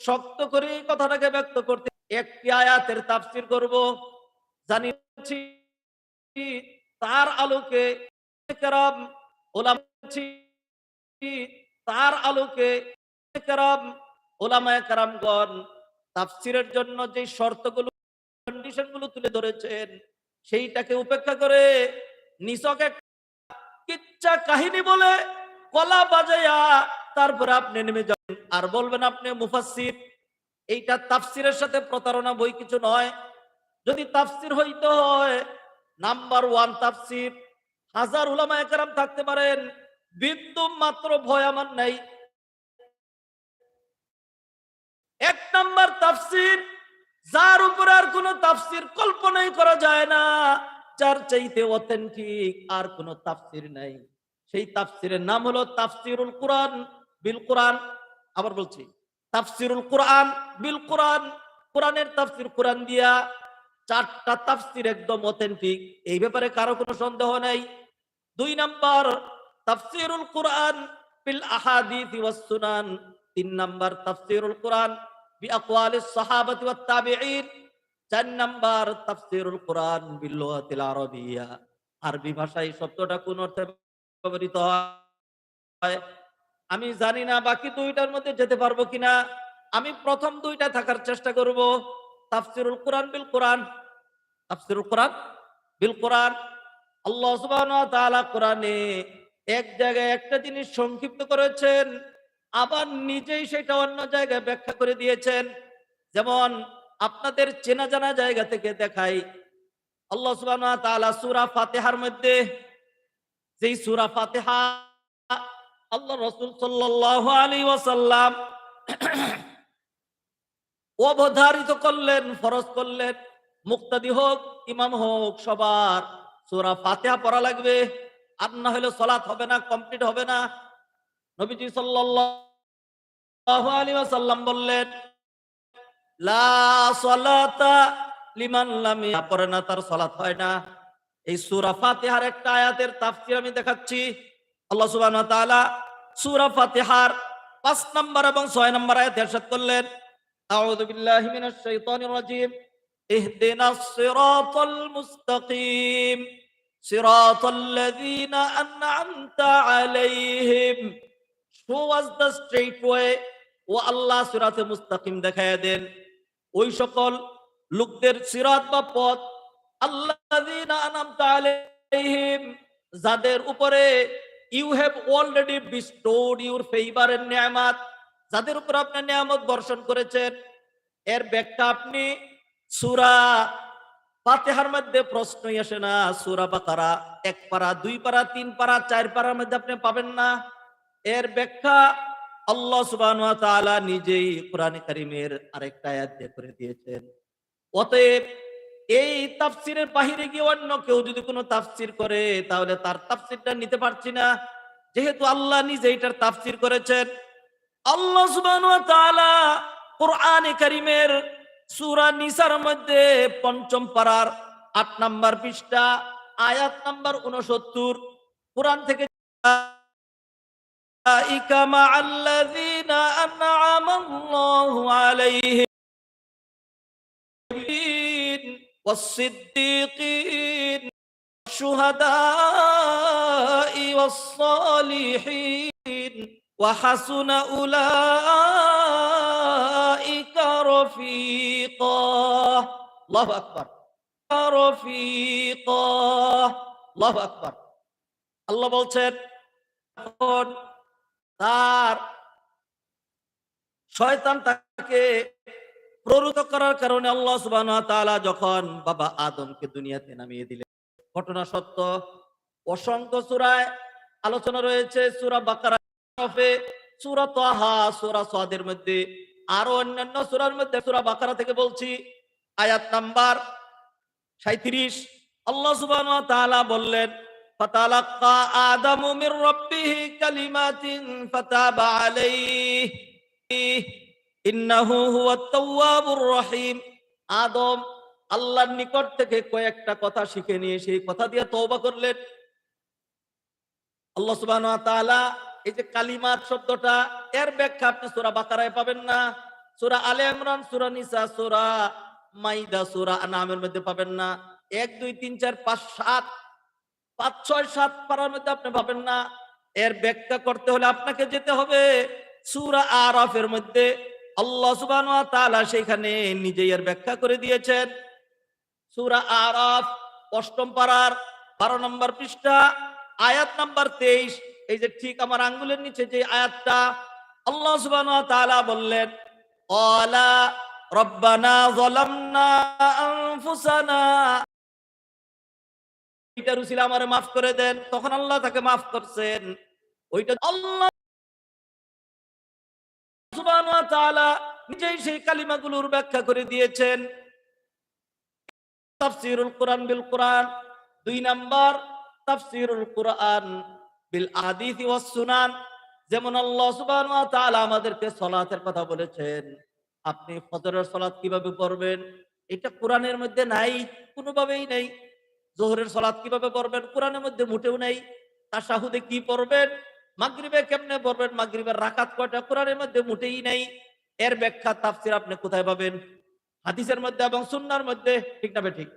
শক্ত করে কথাটাকে ব্যক্ত করতে একটি আয়াতের তাফসির করব। জানিয়েছি তার আলোকে তার আলোকে তাফসিরের জন্য যে শর্তগুলো কন্ডিশনগুলো তুলে ধরেছেন, সেইটাকে উপেক্ষা করে নিছক এক কিচ্ছা কাহিনী বলে কলা বাজাইয়া তারপরে আপনি নেমে যাবেন। আর বলবেন আপনি মুফাসসির, এইটা তাফসিরের সাথে প্রতারণা বই কিছু নয়। যদি তাফসির হইতে হয়, নাম্বার ওয়ান তাফসির। হাজার উলামা একরাম থাকতে পারেন, বিন্দু মাত্র ভয় আমার নাই। এক নাম্বার তাফসির, যার উপরে আর কোন তাফসির কল্পনাই করা যায় না, যার চাইতে অথেন্টিক আর কোন তাফসির নাই। সেই তাফসিরের নাম হলো তাফসিরুল কোরআন। বিল কোরআন, আবার বলছি, তাফসিরুল কোরআন, বিল কোরআন, কোরআনের তাফসির কোরআন দিয়া চারটা তাফসির একদম অথেন্টিক এই ব্যাপারে কারও কোনো সন্দেহ নাই। দুই নাম্বার, তাফসিরুল কোরআন বিল আহাদিস ওয়াস সুনান, তিন নাম্বার, তাফসিরুল কোরআন বিআকওয়ালিস সাহাবাতি ওয়াত তাবিঈন, চার নাম্বার, তাফসিরুল কোরআন বিল লুগাতিল আরবিয়া। আরবি ভাষায় শব্দটা কোন অর্থে ব্যবহৃত হয়? আমি জানি না বাকি দুইটার মধ্যে যেতে পারব কিনা। আমি প্রথম দুইটা থাকার চেষ্টা করব। তাফসিরুল কোরআন বিল কোরআন। তাফসিরুল কোরআন বিল কোরআন। আল্লাহ সুবহানাহু ওয়া তাআলা কোরআনে এক জায়গায় একটা জিনিস সংক্ষিপ্ত করেছেন, আবার নিজেই সেটা অন্য জায়গায় ব্যাখ্যা করে দিয়েছেন। যেমন আপনাদের চেনা জানা জায়গা থেকে দেখাই, আল্লাহ সুবহানাহু ওয়া তাআলা সূরা ফাতিহার মধ্যে, যেই সূরা ফাতিহা আল্লাহ রাসূল আলাইহি ওয়াসাল্লাম অবধারিত করলেন, ফরজ করলেন। মুক্তাদি হোক, ইমাম হোক, সবার সূরা ফাতিহা পড়া লাগবে। আর না হলে সালাত হবে না, কমপ্লিট হবে না। নবীজি সাল্লাল্লাহু আলাইহি ওয়াসাল্লাম বললেন, লা লিমান লাম না, তার সালাত হয় না। এই সূরা ফাতিহার একটা আয়াতের তাফসীর আমি দেখাচ্ছি। আল্লাহ তাআলা সূরা ফাতিহার 5 নম্বর এবং 6 নম্বর আয়াত ইরশাদ করলেন, আউযু বিল্লাহি মিনাশ শাইতানির রাজীম, ইহদিনাস সিরাতাল মুস্তাকিম, সিরাতাল লাযীনা আন'আমতা আলাইহিম। Show us the straight way O Allah সিরাতে মুস্তাকিম দেখায় দেন। ওই সকল লোকদের সিরাত বা পথ, আল্লাযীনা আন'আমতা আলাইহিম, যাদের উপরে you have already bestowed your favour and নিয়ামত যাদের উপর আপনি নিয়ামত বর্ষণ করেছেন, এর ব্যাখ্যা আপনি সূরা ফাতিহার মধ্যে প্রশ্নই আসে না। সূরা বাকারা, এক পারা, দুই পারা, তিন পারা, চার পারার মধ্যে আপনি পাবেন না। এর ব্যাখ্যা আল্লাহ সুবহানাহু ওয়া তাআলা নিজেই কোরআনে কারীমের আরেকটা আয়াত দিয়ে করে দিয়েছেন। অতএব এই তাফসিরের বাহিরে গিয়ে অন্য কেউ যদি কোনো তাফসির করে, তাহলে তার তাফসিরটা নিতে পারছি না। যেহেতু আল্লাহ নিজে এটার তাফসির করেছেন। আল্লাহ সুবহানাহু ওয়া কোরআনে করিমের সুরা নিসার মধ্যে পঞ্চম পাড়ার আট নাম্বার পৃষ্ঠা, আয়াত নাম্বার 69 কোরআন থেকে আইকা মা আল্লাযীনা والصديقين والشهداء والصالحين وحسن أولئك رفيقا الله أكبر رفيقا الله أكبر الله বলছেন এখন তার শয়তান তাকে প্ররোধ করার কারণে আল্লাহ সুবহানাহু ওয়া তাআলা যখন বাবা আদমকে দুনিয়াতে নামিয়ে দিলেন ঘটনা সত্য অসংখ্য সূরায় আলোচনা রয়েছে সূরা বাকারা সূরা তাহা সূরা সাদের মধ্যে আরো অন্যান্য সূরার মধ্যে সূরা বাকারা থেকে বলছি আয়াত নাম্বার 37 আল্লাহ সুবহানাহু ওয়া তাআলা বললেন فتلقى آدم من ربه كلمات فتاب عليه ইন্নাহু রহিম। আদম আল্লাহর নিকট থেকে কয়েকটা কথা শিখে নিয়ে সেই কথা দিয়ে তওবা করলেন। আল্লাহ সুবহানাহু ওয়া তাআলা এই যে কালিমাত শব্দটা, এর ব্যাখ্যা আপনি সূরা বাকারায় পাবেন না। সূরা আলে ইমরান, সূরা নিসা, সূরা মাইদা, সূরা নামের মধ্যে পাবেন না। এক, দুই, তিন, চার, পাঁচ, সাত, পাঁচ, ছয়, সাত পারার মধ্যে আপনি পাবেন না। এর ব্যাখ্যা করতে হলে আপনাকে যেতে হবে সূরা আরাফের মধ্যে। আল্লাহ তাআলা সেখানে নিজেই এর ব্যাখ্যা করে দিয়েছেন। সূরা আরাফ, অষ্টম পারার বারো নম্বর পৃষ্ঠা, আয়াত নাম্বার তেইশ। এই যে ঠিক আমার আঙ্গুলের নিচে যে আয়াতটা, আল্লাহ তাআলা বললেন অলা রব্বানা যালামনা আনফুসানা। রুসিল আমারে মাফ করে দেন। তখন আল্লাহ তাকে মাফ করছেন। ওইটা আল্লাহ নিজেই সেই কালিমাগুলোর ব্যাখ্যা করে দিয়েছেন। তাফসীরুল কোরআন বিল কোরআন, দুই নাম্বার, তাফসীরুল কোরআন বিল সুনান। যেমন আল্লাহ আমাদেরকে সালাতের কথা বলেছেন, আপনি ফজরের সালাত কীভাবে পড়বেন? এটা কোরআনের মধ্যে নাই, কোনোভাবেই নাই। জোহরের সালাত কীভাবে পড়বেন? কোরআনের মধ্যে মোটেও নাই। তাশাহুদে কি পড়বেন? মাগরিবে কেমনে পড়বেন? মাগরিবের রাকাত কয়টা? কোরআনের মধ্যে মোটেই নাই। এর ব্যাখ্যা, তাফসীর আপনি কোথায় পাবেন? হাদিসের মধ্যে এবং সুন্নার মধ্যে, ঠিক না ঠিক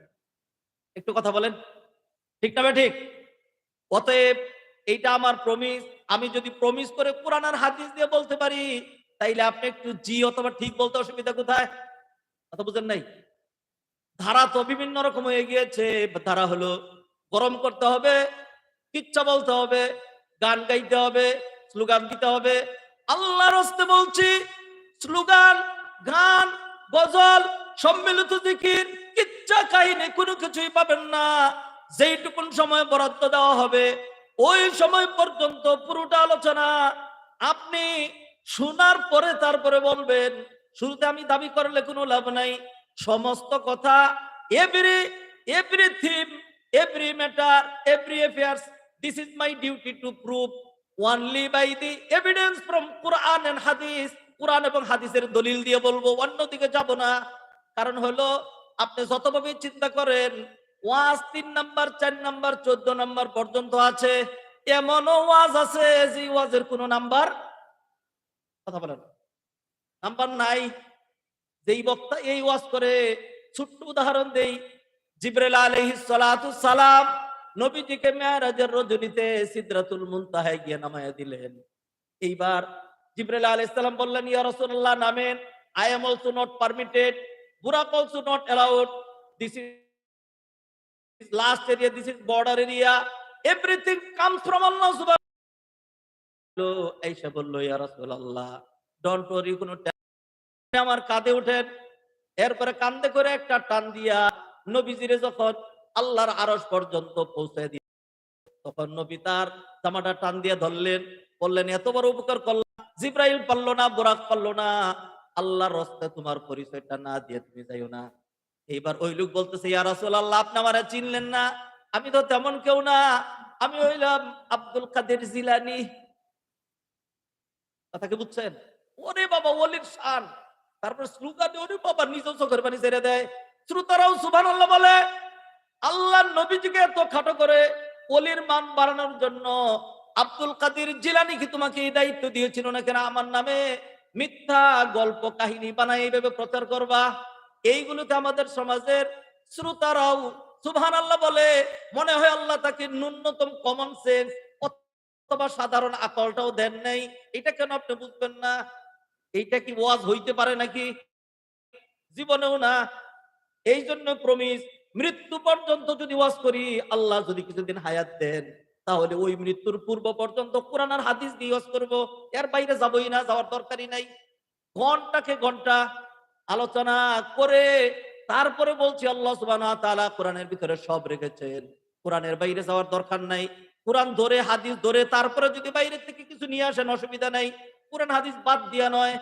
একটু কথা বলেন। ঠিক না ঠিক অতএব এইটা আমার প্রমিস আমি যদি প্রমিস করে কোরআন আর হাদিস দিয়ে বলতে পারি, তাইলে আপনি একটু জি অথবা ঠিক বলতে অসুবিধা কোথায়? কথা বুঝেন নাই? ধারা তো বিভিন্ন রকম হয়ে গিয়েছে। ধারা হলো গরম করতে হবে, কিচ্ছা বলতে হবে। গান গাইতে হবে, স্লোগান দিতে হবে। আল্লাহর হস্তে বলছি, স্লোগান, গান, গজল, সম্মিলিত জিকির, কিচ্ছা কাহিনী কোনো কিছুই পাবেন না। যেইটুকুন সময় বরাদ্দ দেওয়া হবে, ওই সময় পর্যন্ত পুরোটা আলোচনা। আপনি শোনার পরে তারপরে বলবেন, শুরুতে আমি দাবি করলে কোনো লাভ নাই। সমস্ত কথা every every theme every matter every affairs this is my duty to prove only by the evidence from Quran and hadith Quran এবং হাদিসের দলিল দিয়ে বলব, অন্যদিকে যাব না। কারণ হলো, আপনি যতভাবে চিন্তা করেন, ওয়াজ তিন নাম্বার, চার নাম্বার, চোদ্দ নাম্বার পর্যন্ত আছে। এমনও ওয়াজ আছে যে ওয়াজের কোনো নাম্বার, কথা বলেন। নাম্বার নাই। যেই বক্তা এই ওয়াজ করে, ছোট্ট উদাহরণ দেই। জিব্রাইল আলাইহিস সালাতু সালাম নবীজিকে মেয়ারাজের রজনীতে সিদরাতুল মুনতাহায় গিয়ে নামায়া দিলেন। এইবার জিব্রাইল আলাইহিস সালাম বললেন, ইয়া রাসূলুল্লাহ, নামেন। I am also not permitted Buraq also not allowed this is last area this is border area everything comes from Allah সুবহানাহু আয়েশা বলল, ইয়া রাসূলুল্লাহ ডোন্ট ওয়ারি কোনো আমার কাঁধে ওঠেন এরপরে কান্দে করে একটা টান দিয়া নবীজিরে যখন আল্লাহর আরশ পর্যন্ত পৌঁছে দিয়ে তখন নবী তার জামাটা টান দিয়ে ধরলেন, বললেন, এত বড় উপকার করলাম জিব্রাইল পারল না, বোরাক পারল না। আল্লাহর রস্তে তোমার পরিচয়টা না দিয়ে তুমি যাইও না। এইবার ওই লোক বলতেছে, ইয়া রাসূলুল্লাহ, আপনি আমারে চিনলেন না? আমি তো তেমন কেউ না। আমি হইলাম আব্দুল কাদের জিলানি। কথা কি বুঝছেন? ওরে বাবা, ওলির শান। তারপর স্লোগানে ওরে বাবা নিজ চোখের পানি ছেড়ে দেয়। শ্রোতারাও সুবহানাল্লাহ বলে আল্লাহ নবীজিকে এত খাটো করে অলির মান বাড়ানোর জন্য আব্দুল কাদের জিলানি কি তোমাকে এই দায়িত্ব দিয়েছিল না? কেন আমার নামে মিথ্যা গল্প কাহিনী বানাই এইভাবে প্রচার করবা? এইগুলোতে আমাদের সমাজের শ্রোতারাও সুবহান আল্লাহ বলে, মনে হয় আল্লাহ তাকে ন্যূনতম কমন সেন্স অথবা সাধারণ আকলটাও দেন নাই। এটা কেন আপনি বুঝবেন না? এইটা কি ওয়াজ হইতে পারে নাকি? জীবনেও না। এই জন্য প্রমিস মৃত্যু পর্যন্ত যদি ওয়াজ করি, আল্লাহ যদি কিছুদিন হায়াত দেন, তাহলে ওই মৃত্যুর পূর্ব পর্যন্ত কোরআন আর হাদিস দিয়ে ওয়াজ করব। এর বাইরে যাবই না, যাওয়ার দরকারই নাই। ঘন্টাকে ঘণ্টা আলোচনা করে তারপরে বলছি, আল্লাহ ওয়া তাআলা কোরআনের ভিতরে সব রেখেছেন। কোরআনের বাইরে যাওয়ার দরকার নাই। কোরআন ধরে, হাদিস ধরে, তারপরে যদি বাইরে থেকে কিছু নিয়ে আসেন, অসুবিধা নাই। কোরআন, হাদিস বাদ দিয়া নয়।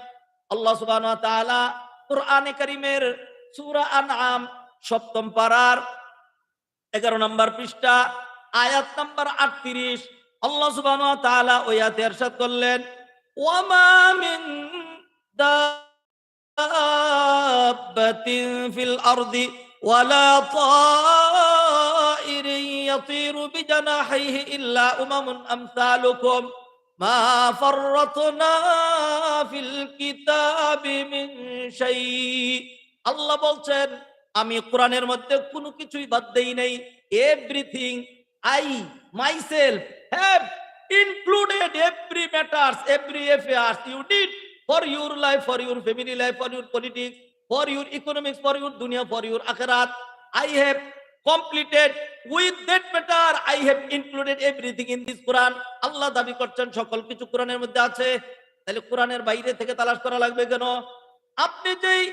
আল্লাহ তাআলা কোরআনে কারীমের সূরা আনআম সপ্তম পারার এগারো নম্বর পৃষ্ঠা, আয়াত নাম্বার আটত্রিশ। আল্লাহ সুবহানাহু ওয়া তাআলা ওই আয়াতে ইরশাদ করলেন, ওয়ামা মিন দাব্বাতিন ফিল আরদি ওয়ালা তাইরিন ইয়াতিরু বিজানাহিহি ইল্লা উমামুন আমসালুকুম। মা ফাররাতনা ফিল কিতাবি মিন শাই আল্লাহ বলছেন আমি কোরআনের মধ্যে কোনো কিছুই বাদ দেই নাই। Everything I myself have included every matters every affairs you need for your life for your family life for your politics for your economics for your দুনিয়া ফর ইউর আখেরাত I have completed with that matter I have included everything in this Quran Allah দাবি করছেন, সকল কিছু কোরআনের মধ্যে আছে। তাহলে কোরআনের বাইরে থেকে তালাশ করা লাগবে কেন? আপনি যেই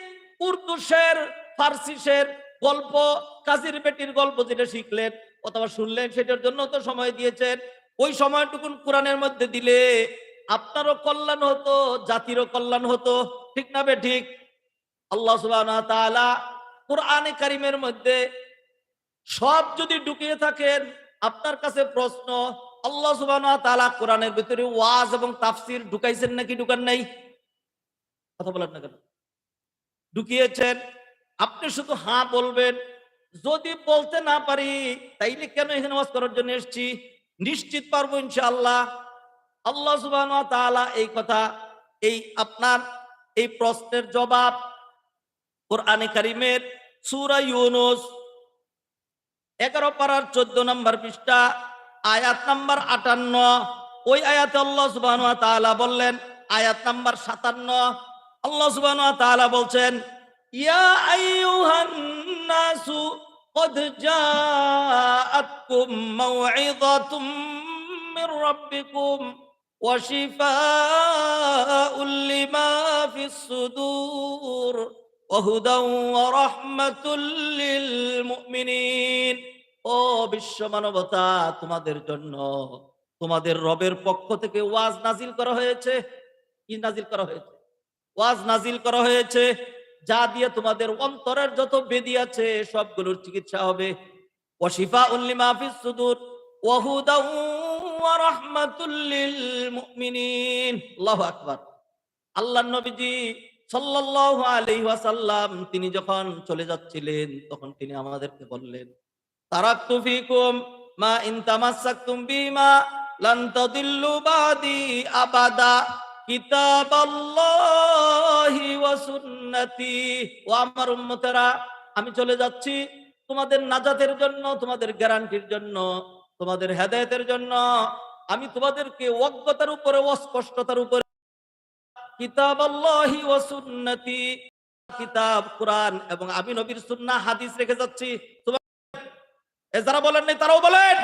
উর্দু শের ফার্সি শের গল্প, কাজীর বেটির গল্প যেটা শিখলেন, অথবা শুনলেন, সেটার জন্য তো সময় দিয়েছেন। ওই সময়টুকুন কোরআনের মধ্যে দিলে আপনারও কল্যাণ হতো, জাতিরও কল্যাণ হতো। ঠিক না বে ঠিক? আল্লাহ কোরআনে কারিমের মধ্যে সব যদি ঢুকিয়ে থাকেন, আপনার কাছে প্রশ্ন, আল্লাহ তাআলা কোরআনের ভিতরে ওয়াজ এবং তাফসীর ঢুকাইছেন নাকি ঢুকান নাই? কথা বলেন না কেন? ঢুকিয়েছেন আপনি শুধু হ্যাঁ বলবেন। যদি বলতে না পারি, তাইলে কেন এখানে ওয়াজ করার জন্য এসেছি? নিশ্চিত পারব ইনশাআল্লাহ। আল্লাহ তাআলা এই কথা, এই আপনার এই প্রশ্নের জবাব কোরআনে কারিমের সূরা ইউনুস, এগারো পারার চোদ্দ নম্বর পৃষ্ঠা, আয়াত নাম্বার আটান্ন, ওই আয়াতে আল্লাহ তাআলা বললেন, আয়াত নাম্বার সাতান্ন। আল্লাহ তাআলা বলছেন ইয়া আইয়ুহান নাসু قد جاءتكم موعظة من ربكم وشفاء لما في الصدور وهدى ورحمة للمؤمنين ও বিশ্ব মানবতা তোমাদের জন্য তোমাদের রবের পক্ষ থেকে ওয়াজ নাজিল করা হয়েছে কি নাজিল করা হয়েছে ওয়াজ নাজিল করা হয়েছে যা দিয়ে তোমাদের অন্তরের যত বেদি আছে, সবগুলোর চিকিৎসা হবে। ওয়াশিফা সুদুর তিনি যখন চলে যাচ্ছিলেন, তখন তিনি আমাদেরকে বললেন, তারাকতু ফিকুম মা ইন তামাসসাকতুম বাদি আবাদা। কিতাব আল্লাহি ওয়া সুন্নতি। ও আমার উম্মতেরা, আমি চলে যাচ্ছি তোমাদের নাজাতের জন্য, তোমাদের গ্যারান্টির জন্য, তোমাদের হেদায়েতের জন্য। আমি তোমাদেরকে অজ্ঞতার উপরে, অস্পষ্টতার উপরে কিতাব আল্লাহি ওয়া সুন্নতি কিতাব, কোরআন এবং আমি নবীর সুন্নাহ, হাদিস রেখে যাচ্ছি। যারা বলেন নাই, তারাও বলেন।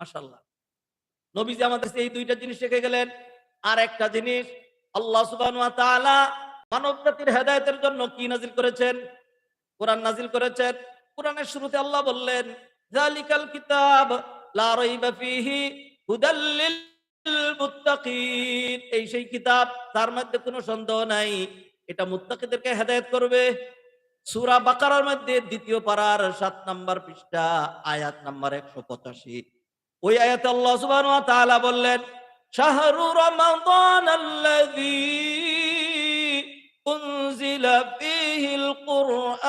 মাশাআল্লাহ। নবীজি আমাদের এই দুইটা জিনিস রেখে গেলেন। আর একটা জিনিস, আল্লাহ তাআলা মানব জাতির হেদায়েতের জন্য কি নাজিল করেছেন? কোরআন নাজিল করেছেন। কোরআনের শুরুতে আল্লাহ বললেন এই সেই কিতাব, তার মধ্যে কোনো সন্দেহ নাই, এটা মুত্তাকিদেরকে হেদায়েত করবে। সূরা বাকারার মধ্যে দ্বিতীয় পারার সাত নাম্বার পৃষ্ঠা, আয়াত নাম্বার একশো পঁচাশি। ওই আয়াতে আল্লাহ তাআলা বললেন شهر رمضان الذي أنزل فيه القرآن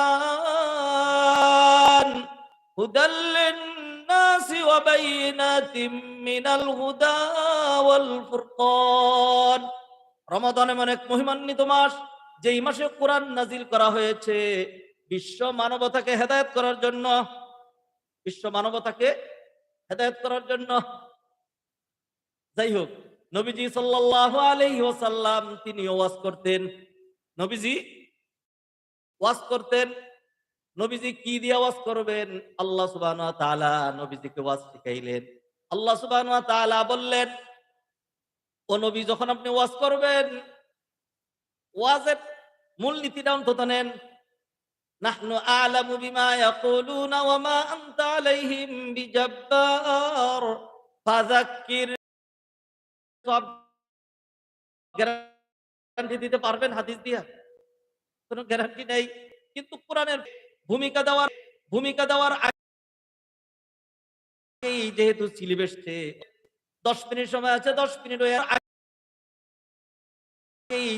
هدى للناس وبينات من الهدى والفرقان রমাদান এমন এক মহিমান্বিত মাস যেই মাসে কোরআন নাজিল করা হয়েছে বিশ্ব মানবতাকে হেদায়েত করার জন্য বিশ্ব মানবতাকে হেদায়েত করার জন্য যাই হোক, নবীজি সাল্লাল্লাহু আলাইহি ওয়াসাল্লাম তিনি ওয়াজ করতেন। নবীজি ওয়াজ করতেন। নবীজি কি দিয়ে ওয়াজ করবেন? আল্লাহ ওয়া নবীজিকে ওয়াজ শিখাইলেন। আল্লাহ ওয়া বললেন, ও নবী, যখন আপনি ওয়াজ করবেন, ওয়াজের মূল নীতিটা অন্তত নেন। নাহনু আলামু বিমা সব গ্যারান্টি দিতে পারবেন হাদিস দিয়া। গ্যারান্টি নেই। কিন্তু কোরআনের ভূমিকা দেওয়ার ভূমিকা দেওয়ার যেহেতু দশ মিনিট সময় আছে, দশ মিনিট হয়ে আগেই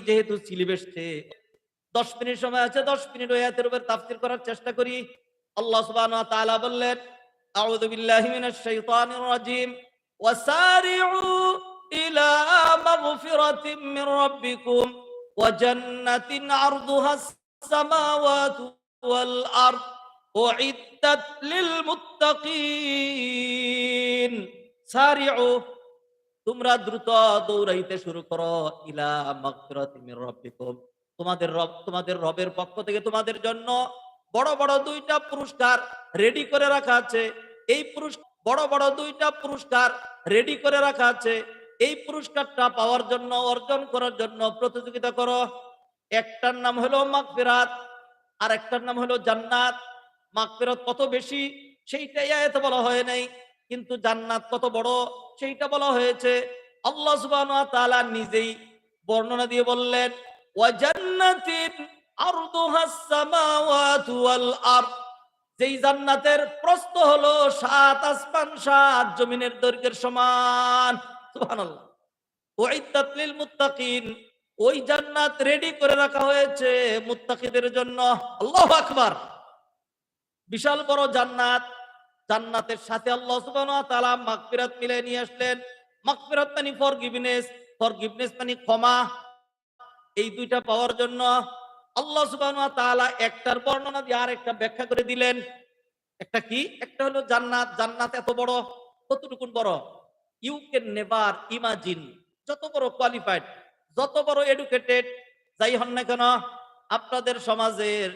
দশ মিনিট সময় আছে, দশ মিনিট হাতের উপর তাফসির করার চেষ্টা করি। আল্লাহ বললেন মিনাশ ওয়াসারিউ إلى مغفرة من ربكم وجنة عرضها السماوات والأرض أعدت للمتقين سارعوا তোমরা দ্রুত দৌড়াইতে শুরু করো ইলা মাগফিরাতি মির রাব্বিকুম তোমাদের রব তোমাদের রবের পক্ষ থেকে তোমাদের জন্য বড় বড় দুইটা পুরস্কার রেডি করে রাখা আছে এই পুরস্কার বড় বড় দুইটা পুরস্কার রেডি করে রাখা আছে এই পুরস্কারটা পাওয়ার জন্য, অর্জন করার জন্য প্রতিযোগিতা করো। একটার নাম হলো মাগফিরাত আর একটার নাম হলো জান্নাত। মাগফিরাত কত বেশি, সেইটাই আয়াতে বলা হয় নাই। কিন্তু জান্নাত কত বড়, সেইটা বলা হয়েছে। আল্লাহ সুবহানাহু ওয়া তাআলা নিজেই বর্ণনা দিয়ে বললেন, ওয়া জান্নাতিন আরদুহাস সামাওয়াতু ওয়াল আরদ। যেই জান্নাতের প্রস্থ হলো সাত আসমান, সাত জমিনের দৈর্ঘ্যের সমান। ওই জান্নাত রেডি করে রাখা হয়েছে মুত্তাকিদের জন্য। আকবার। বিশাল বড় জান্নাত। জান্নাতের সাথে আল্লাহ মিলে নিয়ে আসলেন। মানে মানে ক্ষমা। এই দুইটা পাওয়ার জন্য আল্লাহ সুবহানাহু একটার বর্ণনা দিয়ে আরেকটা ব্যাখ্যা করে দিলেন। একটা কি? একটা হলো জান্নাত। জান্নাত এত বড়, কতটুকুন বড়? ইউ ক্যান নেভার ইমাজিন যত বড় কোয়ালিফাইড যত বড় এডুকেটেড যাই হন না কেন, আপনাদের সমাজের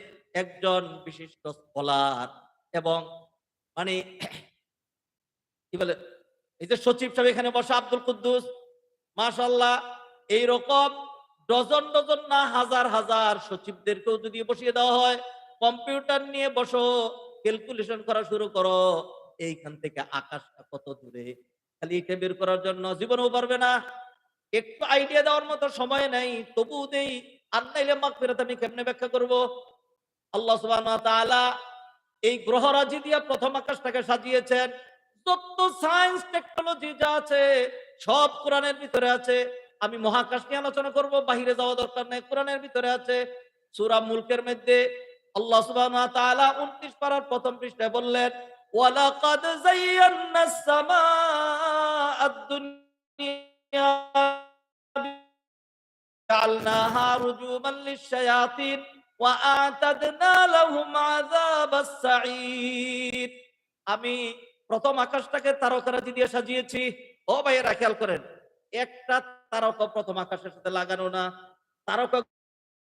একজন বিশিষ্ট স্কলার এবং মানে কি বলে, এই যে সচিব সাহেব এখানে বসা, আব্দুল কুদ্দুস মাশাল্লাহ এইরকম ডজন ডজন না হাজার হাজার সচিবদেরকেও যদি বসিয়ে দেওয়া হয়, কম্পিউটার নিয়ে বসো ক্যালকুলেশন করা শুরু করো, এইখান থেকে আকাশটা কত দূরে? খালি এটা বের করার জন্য জীবনেও পারবে না। একটু আইডিয়া দেওয়ার মতো সময় নাই তবু দেই, আর নাইলে মাগফিরাত আমি কেমনে ব্যাখ্যা করব? আল্লাহ সুবহানাহু ওয়া তাআলা এই গ্রহরাজি দিয়ে প্রথম আকাশটাকে সাজিয়েছেন। যত সায়েন্স টেকনোলজি যা আছে, সব কোরআনের ভিতরে আছে। আমি মহাকাশ নিয়ে আলোচনা করব, বাহিরে যাওয়া দরকার নেই, কোরআনের ভিতরে আছে। সূরা মুলকের মধ্যে আল্লাহ সুবহানাহু ওয়া তাআলা 29 পারার প্রথম পৃষ্ঠায় বললেন ওয়ালাকাদ যায়্যানাস সামাআদ দুনিয়া جعلناها رجوما للشياطين وأعتدنا لهم عذاب السعير আমি প্রথম আকাশটাকে তারকারাজি দিয়ে সাজিয়েছি ও ভাইয়েরা খেয়াল করেন একটা তারকা প্রথম আকাশের সাথে লাগানো না তারকা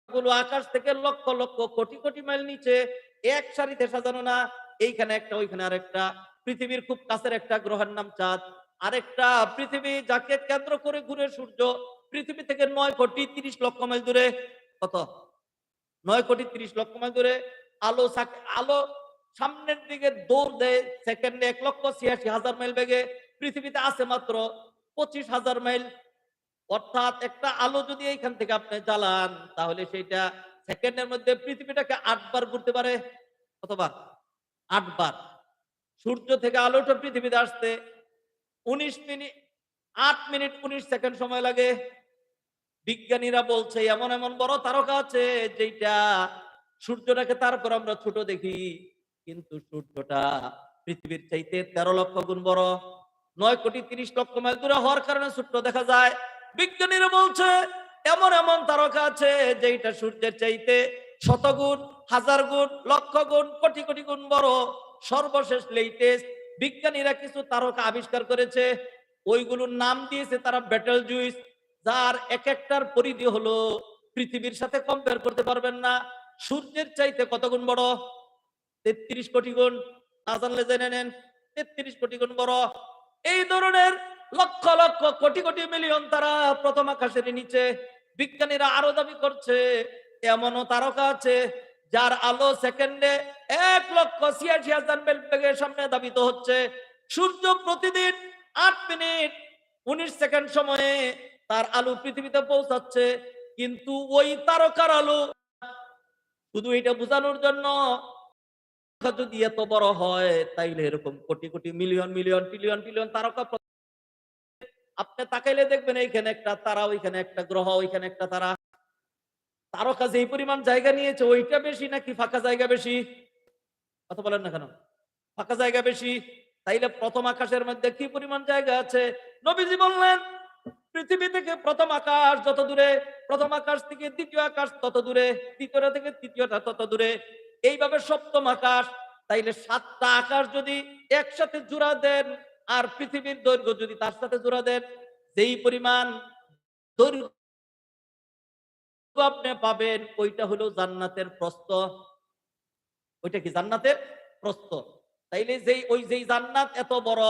গুলো আকাশ থেকে লক্ষ লক্ষ কোটি কোটি মাইল নিচে এক সারিতে সাজানো না এইখানে একটা ওইখানে আরেকটা পৃথিবীর খুব কাছের একটা গ্রহের নাম চাঁদ আরেকটা, পৃথিবী যাকে কেন্দ্র করে ঘুরে সূর্য, পৃথিবী থেকে নয় কোটি তিরিশ লক্ষ মাইল দূরে, কত? নয় কোটি তিরিশ লক্ষ মাইল দূরে, আলো আলো সামনের দিকে দৌড় দেয়, সেকেন্ডে এক লক্ষ ছিয়াশি হাজার মাইল বেগে, পৃথিবীতে আছে মাত্র পঁচিশ হাজার মাইল। অর্থাৎ একটা আলো যদি এইখান থেকে আপনি জ্বালান, তাহলে সেইটা সেকেন্ডের মধ্যে পৃথিবীটাকে আটবার ঘুরতে পারে, কতবার? আটবার। সূর্য থেকে আলোটা পৃথিবীতে আসতে উনিশ মিনিট, আট মিনিট, উনিশ সেকেন্ড সময় লাগে। বিজ্ঞানীরা বলছে, এমন এমন বড় তারকা আছে যেটা সূর্যটাকে তারপর আমরা ছোট দেখি, কিন্তু সূর্যটা পৃথিবীর চাইতে তেরো লক্ষ গুণ বড়। নয় কোটি তিরিশ লক্ষ মাইল দূরে হওয়ার কারণে ছোট্ট দেখা যায়। বিজ্ঞানীরা বলছে, এমন এমন তারকা আছে যেটা সূর্যের চাইতে শতগুণ, হাজার গুণ, লক্ষ গুণ, কোটি কোটি গুণ বড়। সর্বশেষ লেটেস্ট বিজ্ঞানীরা কিছু তারকা আবিষ্কার করেছে, ওইগুলোর নাম দিয়েছে তারা ব্যাটেল জুইস যার এক একটার পরিধি হলো পৃথিবীর সাথে কম্পেয়ার করতে পারবেন না। সূর্যের চাইতে কত গুণ বড়? তেত্রিশ কোটি গুণ। না জানলে জেনে নেন, তেত্রিশ কোটি গুণ বড়। এই ধরনের লক্ষ লক্ষ কোটি কোটি মিলিয়ন তারা প্রথম আকাশের নিচে। বিজ্ঞানীরা আরও দাবি করছে, এমনও তারকা আছে যার আলো সেকেন্ডে এক লক্ষ ছিয়াশি হাজার মেল সামনে দাবিত হচ্ছে। সূর্য প্রতিদিন আট মিনিট উনিশ সেকেন্ড সময়ে তার আলো পৃথিবীতে পৌঁছাচ্ছে। কিন্তু ওই তারকার আলো শুধু এটা বোঝানোর জন্য, যদি এত বড় হয়, তাইলে এরকম crore crore million million, trillion trillion তারকা আপনি তাকাইলে দেখবেন এইখানে একটা তারা, ওইখানে একটা গ্রহ, ওইখানে একটা তারা। তারকা যেই পরিমাণ জায়গা নিয়েছে, ওইটা বেশি নাকি ফাঁকা জায়গা বেশি? কথা বলেন না কেন? ফাঁকা জায়গা বেশি? তাইলে প্রথম আকাশের মধ্যে কি পরিমাণ জায়গা আছে? নবীজি বললেন, পৃথিবী থেকে প্রথম আকাশ যত দূরে, প্রথম আকাশ থেকে দ্বিতীয় আকাশ তত দূরে তৃতীয়টা থেকে তৃতীয়টা তত দূরে। এইভাবে সপ্তম আকাশ, তাইলে সাতটা আকাশ যদি একসাথে জোড়া দেন, আর পৃথিবীর দৈর্ঘ্য যদি তার সাথে জোড়া দেন, যেই পরিমাণ দৈর্ঘ্য আপনি পাবেন, ওইটা হলো জান্নাতের প্রস্থ। ওইটা কি জান্নাতের প্রস্থ? তাইলে যেই, ওই যেই জান্নাত এত বড়,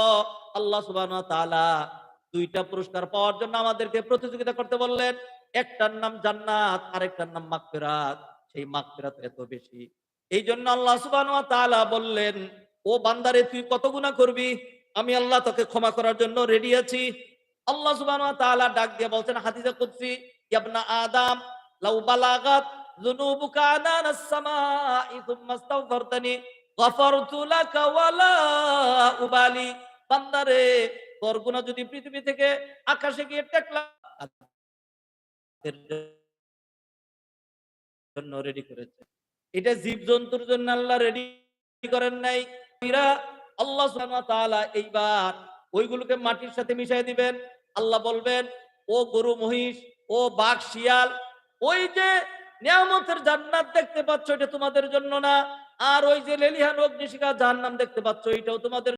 আল্লাহ তাআলা দুইটা পুরস্কার পাওয়ার জন্য আমাদেরকে প্রতিযোগিতা করতে বললেন। একটার নাম জান্নাত, আরেকটার নাম মাগফিরাত। সেই মাগফিরাত এত বেশি। এই জন্য আল্লাহ তাআলা বললেন, ও বান্দারে, তুই কত গুনাহ করবি? আমি আল্লাহ তোকে ক্ষমা করার জন্য রেডি আছি। আল্লাহ তাআলা ডাক দিয়ে বলছেন কুদসি ইবনা আদম বান্দারে যদি পৃথিবী থেকে আকাশে গিয়ে টেকলা রেডি করেছে। এটা জীবজন্তুর জন্য আল্লাহ রেডি করেন নাই। আল্লাহ এইবার ওইগুলোকে মাটির সাথে মিশাই দিবেন। আল্লাহ বলবেন, ও গরু মহিষ, ও বাঘ, শিয়াল ওই যে নিয়ামতের জান্নাত দেখতে পাচ্ছ, এটা তোমাদের জন্য না। আর ওই যে লেলিহান অগ্নিশিখা জাহান্নাম দেখতে পাচ্ছ, এটাও তোমাদের